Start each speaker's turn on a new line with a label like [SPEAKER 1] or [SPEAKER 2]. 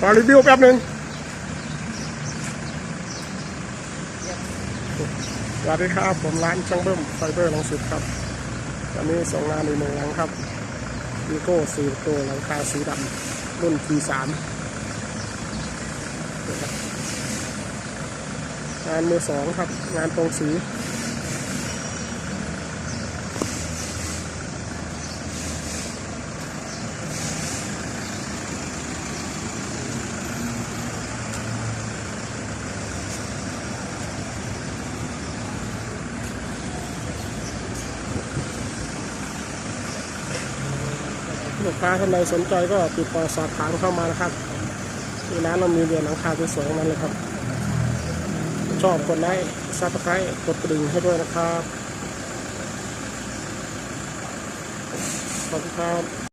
[SPEAKER 1] ขอรีวิวแป๊บหนึ่งสวัสดีครับ ผมร้านช่างเบิ้มไฟเบอร์ลังสิตครับวันนี้ส่งงานอีกหนึ่งหลังครับวีโก้สี่ตัวหลังคาสีดำรุ่น T3 งานมือสองครับ งานตรงสี ลูกค้าท่านใดสนใจก็ติดต่อสอบถามเข้ามานะครับที่ร้านเรามีเรือนหลังคาสวยๆนั้นเลยครับ ชอบกดไลค์ซับสไครต์กดกระดิ่งให้ด้วยนะครับขอบคุณครับ